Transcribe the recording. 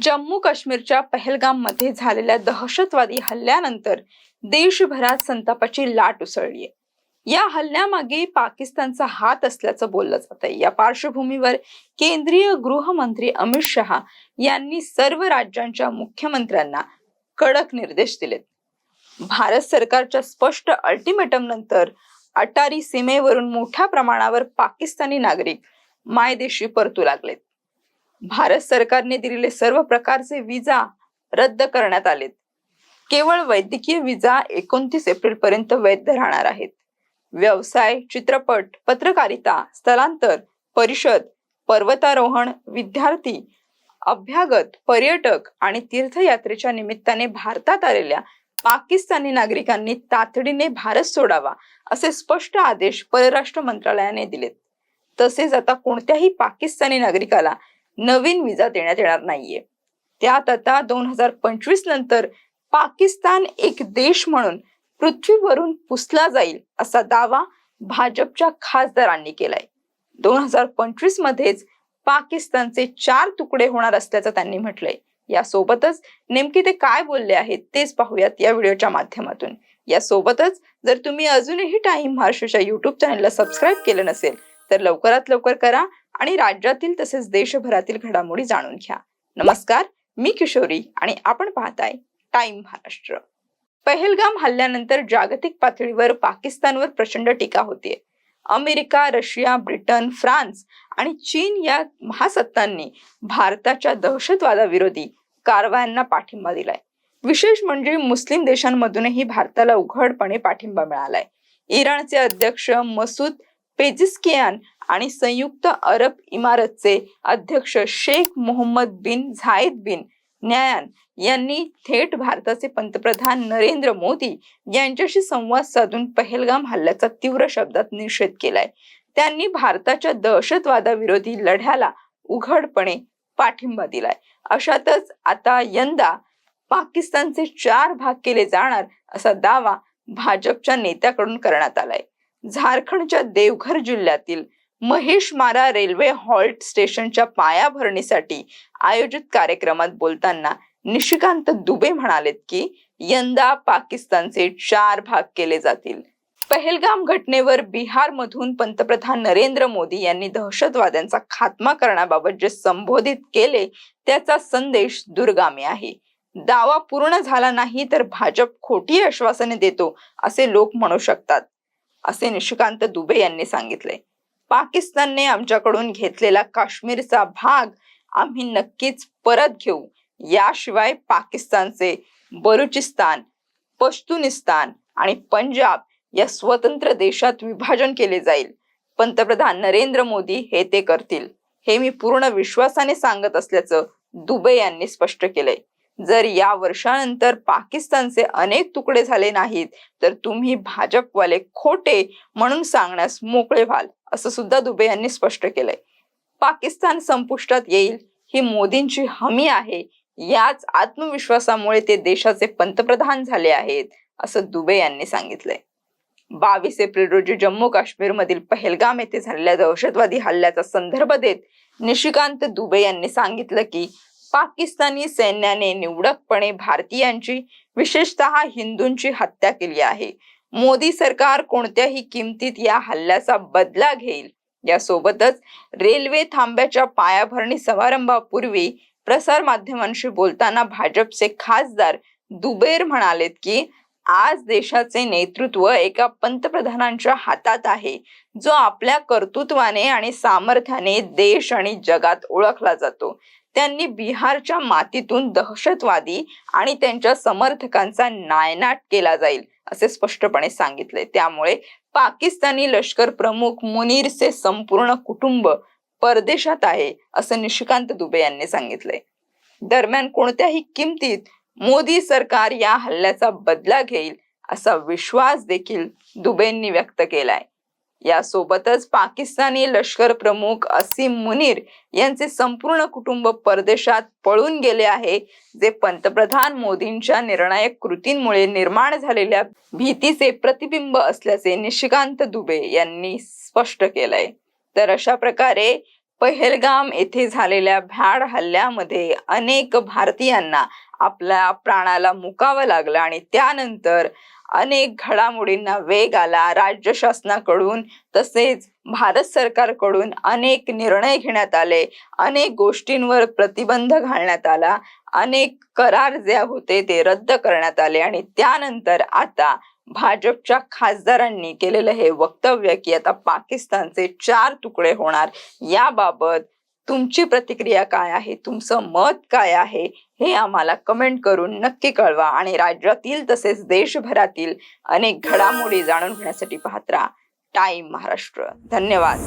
जम्मू काश्मीरच्या पहलगाममध्ये झालेल्या दहशतवादी हल्ल्यानंतर देशभरात संतापाची लाट उसळली या हल्ल्यामागे पाकिस्तानचा हात असल्याचं बोललं जात आहे या पार्श्वभूमीवर केंद्रीय गृहमंत्री अमित शहा यांनी सर्व राज्यांच्या मुख्यमंत्र्यांना कडक निर्देश दिलेत. भारत सरकारच्या स्पष्ट अल्टिमेटम नंतर अटारी सीमेवरून मोठ्या प्रमाणावर पाकिस्तानी नागरिक मायदेशी परतू लागलेत. भारत सरकारने दिलेले सर्व प्रकारचे विजा रद्द करण्यात आलेत. केवळ वैद्यकीय विजा एकोणतीस एप्रिल पर्यंत वैध राहणार आहेत. व्यवसाय चित्रपट पत्रकारिता स्थलांतर परिषद पर्वतारोहण विद्यार्थी अभ्यागत पर्यटक आणि तीर्थयात्रेच्या निमित्ताने भारतात आलेल्या पाकिस्तानी नागरिकांनी तातडीने भारत सोडावा असे स्पष्ट आदेश परराष्ट्र मंत्रालयाने दिलेत. तसेच आता कोणत्याही पाकिस्तानी नागरिकाला नवीन विजा देण्यात येणार नाहीये. त्यात आता दोन हजार पंचवीस नंतर पाकिस्तान एक देश म्हणून पृथ्वीवरून पुसला जाईल असा दावा भाजपच्या खासदारांनी केलाय. दोन हजार पंचवीस मध्येच पाकिस्तानचे चार तुकडे होणार असल्याचं त्यांनी म्हटलंय. यासोबतच नेमके ते काय बोलले आहेत तेच पाहूयात या व्हिडिओच्या माध्यमातून. यासोबतच जर तुम्ही अजूनही टाइम महाराष्ट्राच्या युट्यूब चॅनलला सबस्क्राईब केलं नसेल तर लवकरात लवकर करा आणि राज्यातील तसेच देशभरातील घडामोडी जाणून घ्या. नमस्कार मी किशोरी आणि आपण पाहताय टाइम महाराष्ट्र. पहलगाम हल्ल्यानंतर जागतिक पातळीवर पाकिस्तानवर प्रचंड टीका होतीये. अमेरिका रशिया ब्रिटन फ्रान्स आणि चीन या महासत्तांनी भारताच्या दहशतवादाविरोधी कारवायांना पाठिंबा दिलाय. विशेष म्हणजे मुस्लिम देशांमधूनही भारताला उघडपणे पाठिंबा मिळालाय. इराणचे अध्यक्ष मसूद पेजिस्कियान आणि संयुक्त अरब इमारतचे अध्यक्ष शेख मोहम्मद बिन झायद बिन न्यायान यांनी थेट भारताचे पंतप्रधान नरेंद्र मोदी यांच्याशी संवाद साधून पहलगाम हल्ल्याचा तीव्र शब्दात निषेध केलाय. त्यांनी भारताच्या दहशतवादाविरोधी लढ्याला उघडपणे पाठिंबा दिलाय. अशातच आता यंदा पाकिस्तानचे चार भाग केले जाणार असा दावा भाजपच्या नेत्याकडून करण्यात आलाय. झारखंडच्या देवघर जिल्ह्यातील महेशमारा रेल्वे हॉल्ट स्टेशनच्या पायाभरणीसाठी आयोजित कार्यक्रमात बोलताना निशिकांत दुबे म्हणालेत की यंदा पाकिस्तानचे चार भाग केले जातील. पहलगाम घटनेवर बिहारमधून पंतप्रधान नरेंद्र मोदी यांनी दहशतवाद्यांचा खात्मा करण्याबाबत जे संबोधित केले त्याचा संदेश दुर्गामी आहे. दावा पूर्ण झाला नाही तर भाजप खोटी आश्वासने देतो असे लोक म्हणू शकतात. असे निशिकांत दुबे यांनी सांगितले. पाकिस्तानने आमच्याकडून घेतलेला काश्मीरचा भाग आम्ही नक्कीच परत घेऊ. याशिवाय पाकिस्तानचे बलुचिस्तान पश्तुनिस्तान आणि पंजाब या स्वतंत्र देशात विभाजन केले जाईल. पंतप्रधान नरेंद्र मोदी हे ते करतील हे मी पूर्ण विश्वासाने सांगत असल्याचं दुबे यांनी स्पष्ट केलंय जर या वर्षानंतर पाकिस्तानचे अनेक तुकडे झाले नाहीत तर तुम्ही भाजपवाले खोटे म्हणून सांगण्यास मोकळे व्हाल असं सुद्धा दुबे यांनी स्पष्ट केलंय. पाकिस्तान संपुष्टात येईल ही मोदींची हमी आहे याच आत्मविश्वासामुळे ते देशाचे पंतप्रधान झाले आहेत असं दुबे यांनी सांगितलंय. बावीस एप्रिल रोजी जम्मू काश्मीर मधील पहलगाम येथे झालेल्या दहशतवादी हल्ल्याचा संदर्भ देत निशिकांत दुबे यांनी सांगितलं की पाकिस्तानी सैन्याने निवडकपणे भारतीयांची विशेषतः हिंदूंची हत्या केली आहे. मोदी सरकार कोणत्याही किमतीत या हल्ल्याचा बदला घेईल यासोबतच रेल्वे थांब्याच्या पायाभरणी समारंभापूर्वी प्रसार माध्यमांशी बोलताना भाजपचे खासदार दुबेर म्हणालेत की आज देशाचे नेतृत्व एका पंतप्रधानांच्या हातात आहे जो आपल्या कर्तृत्वाने आणि सामर्थ्याने देश आणि जगात ओळखला जातो. त्यांनी बिहारच्या मातीतून दहशतवादी आणि त्यांच्या समर्थकांचा नायनाट केला जाईल असे स्पष्टपणे सांगितले. त्यामुळे पाकिस्तानी लष्कर प्रमुख मुनीरचे संपूर्ण कुटुंब परदेशात आहे असं निशिकांत दुबे यांनी सांगितले. दरम्यान कोणत्याही किमतीत मोदी सरकार या हल्ल्याचा बदला घेईल असा विश्वास देखील दुबेंनी व्यक्त केलाय. यासोबतच पाकिस्तानी लष्कर प्रमुख असीम मुनीर यांचे संपूर्ण कुटुंब परदेशात पळून गेले आहे जे पंतप्रधान मोदींच्या निर्णायक कृतींमुळे निर्माण झालेल्या भीतीचे प्रतिबिंब असल्याचे निशिकांत दुबे यांनी स्पष्ट केलंय. तर अशा प्रकारे पहलगाम येथे झालेल्या भ्याड हल्ल्यामध्ये अनेक भारतीयांना आपल्या प्राणाला मुकावं लागलं आणि त्यानंतर अनेक घडामोडींना वेग आला. राज्य शासनाकडून तसेच भारत सरकारकडून अनेक निर्णय घेण्यात आले. अनेक गोष्टींवर प्रतिबंध घालण्यात आला. अनेक करार जे होते ते रद्द करण्यात आले आणि त्यानंतर आता भाजपच्या खासदारांनी केलेलं हे वक्तव्य की आता पाकिस्तानचे चार तुकडे होणार याबाबत तुमची प्रतिक्रिया काय आहे? तुमचं मत काय आहे? हे आम्हाला कमेंट करून नक्की कळवा आणि राज्यातील तसेच देशभरातील अनेक घडामोडी जाणून घेण्यासाठी पाहत राहा. टाइम महाराष्ट्र. धन्यवाद.